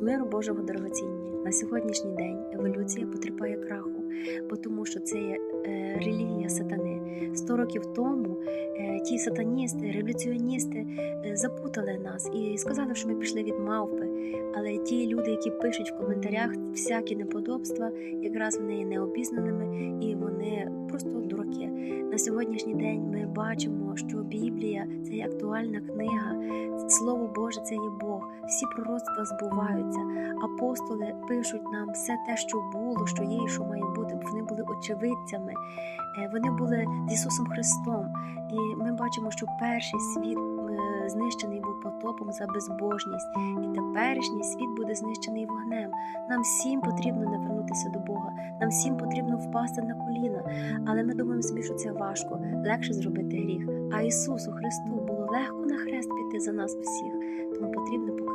Миру Божого дорогоцінні на сьогоднішній день еволюція потерпає краху, бо тому що це є е, релігія сатани. Сто років тому е, ті сатаністи, революціоністи е, запутали нас і сказали, що ми пішли від мавпи. Але ті люди, які пишуть в коментарях всякі неподобства, якраз вони є необізнаними Сьогоднішній день ми бачимо, що Біблія це є актуальна книга, Слово Боже це є Бог. Всі пророцтва збуваються. Апостоли пишуть нам все те, що було, що є і що має бути. Вони були очевидцями, Е, вони були з Ісусом Христом. І ми бачимо, що перший світ е, знищений був потопом за безбожність, і теперішній світ буде знищений вогнем. Нам всім потрібно навернутися до Бога, нам всім потрібно впасти на коліна. Але ми думаємо собі, що це важко, легше зробити гріх. А Ісусу Христу було легко на хрест піти за нас всіх, тому потрібно.